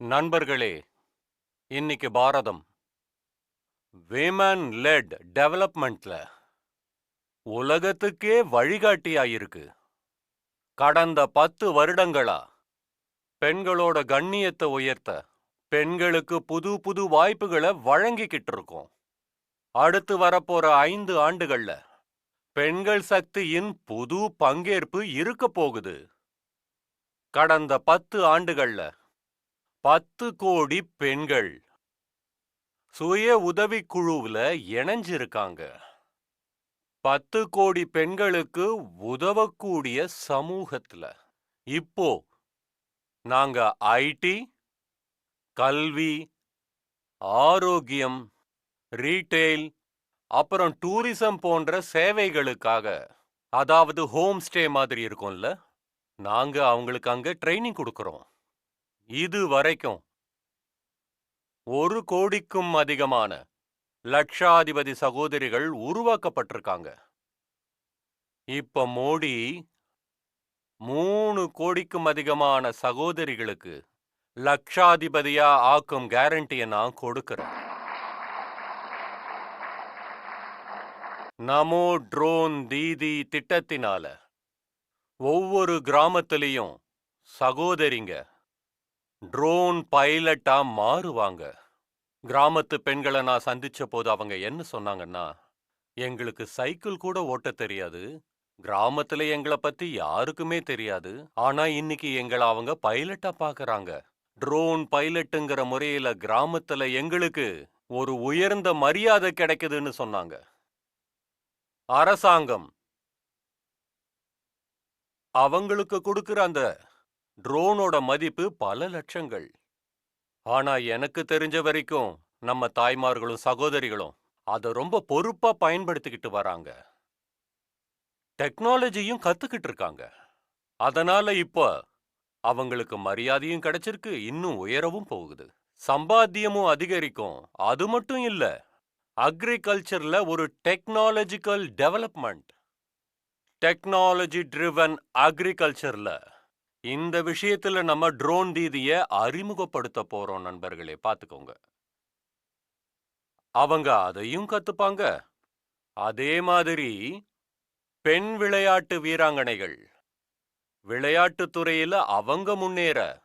நண்பர்களே இன்னைக்கு பாரதம். Women let டெவலப்மெண்ட்ல உலகத்துக்கே வழிகாட்டியாயிருக்கு. கடந்த பத்து வருடங்களா பெண்களோட கண்ணியத்தை உயர்த்த பெண்களுக்கு புது புது வாய்ப்புகளை வழங்கிக்கிட்டு இருக்கோம். அடுத்து வரப்போற ஐந்து ஆண்டுகள்ல பெண்கள் சக்தியின் புது பங்கேற்பு இருக்க போகுது. கடந்த பத்து ஆண்டுகள்ல பத்து கோடி பெண்கள். சுய உதவிக்குழுவில் இணைஞ்சிருக்காங்க. பத்து கோடி பெண்களுக்கு உதவக்கூடிய சமூகத்துல. இப்போ நாங்க ஐடி கல்வி ஆரோக்கியம் ரீட்டெயில் அப்புறம் டூரிசம் போன்ற சேவைகளுக்காக அதாவது ஹோம் ஸ்டே மாதிரி இருக்கும்ல நாங்க அவங்களுக்கு அங்க ட்ரைனிங் கொடுக்குறோம். இது வரைக்கும் ஒரு கோடிக்கும் அதிகமான லட்சாதிபதி சகோதரிகள் உருவாக்கப்பட்டிருக்காங்க. இப்ப மோடி மூணு கோடிக்கும் அதிகமான சகோதரிகளுக்கு லட்சாதிபதியா ஆக்கும் கேரண்டியை நான் கொடுக்கறேன். நமோ ட்ரோன் தீதி திட்டத்தினால ஒவ்வொரு கிராமத்திலையும் சகோதரிங்க ட்ரோன் பைலட்டா மாறுவாங்க. கிராமத்து பெண்களை நான் சந்திச்ச போது அவங்க என்ன சொன்னாங்கன்னா எங்களுக்கு சைக்கிள் கூட ஓட்ட தெரியாது. கிராமத்துல எங்களை பத்தி யாருக்குமே தெரியாது. ஆனா இன்னைக்கு எங்களை அவங்க பைலட்டா பாக்குறாங்க. ட்ரோன் பைலட்டுங்கிற முறையில கிராமத்துல எங்களுக்கு ஒரு உயர்ந்த மரியாதை கிடைக்குதுன்னு சொன்னாங்க. அரசாங்கம். அவங்களுக்கு கொடுக்கிற அந்த ட்ரோனோட மதிப்பு பல லட்சங்கள். ஆனா எனக்கு தெரிஞ்ச வரைக்கும் நம்ம தாய்மார்களும் சகோதரிகளும் அதை ரொம்ப பொறுப்பா பயன்படுத்திக்கிட்டு வராங்க. டெக்னாலஜியும் கத்துக்கிட்டு இருக்காங்க. அதனால இப்ப அவங்களுக்கு மரியாதையும் கிடைச்சிருக்கு இன்னும் உயரவும் போகுது. சம்பாத்தியமும் அதிகரிக்கும். அது மட்டும் இல்ல அக்ரிகல்ச்சர்ல ஒரு டெக்னாலஜிக்கல் டெவலப்மெண்ட் டெக்னாலஜி ட்ரிவன் அக்ரிகல்ச்சர்ல இந்த விஷயத்துல நம்ம ட்ரோன் தீதிய அறிமுகப்படுத்த போறோம் நண்பர்களே பாத்துக்கோங்க. அவங்க அதையும் கத்துப்பாங்க. அதே மாதிரி பெண் விளையாட்டு வீராங்கனைகள். விளையாட்டுத் துறையில அவங்க முன்னேற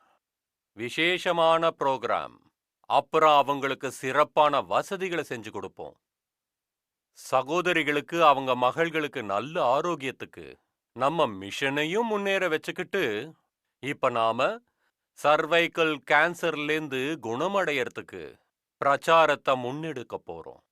விசேஷமான ப்ரோக்ராம் அப்புறம் அவங்களுக்கு சிறப்பான வசதிகளை செஞ்சு கொடுப்போம். சகோதரிகளுக்கு அவங்க மகள்களுக்கு நல்ல ஆரோக்கியத்துக்கு நம்ம மிஷனையும் முன்னேற வச்சுக்கிட்டு இப்ப நாம சர்வைக்கல் கேன்சர்லேருந்து குணமடையறதுக்கு பிரச்சாரத்தை முன்னெடுக்க போறோம்.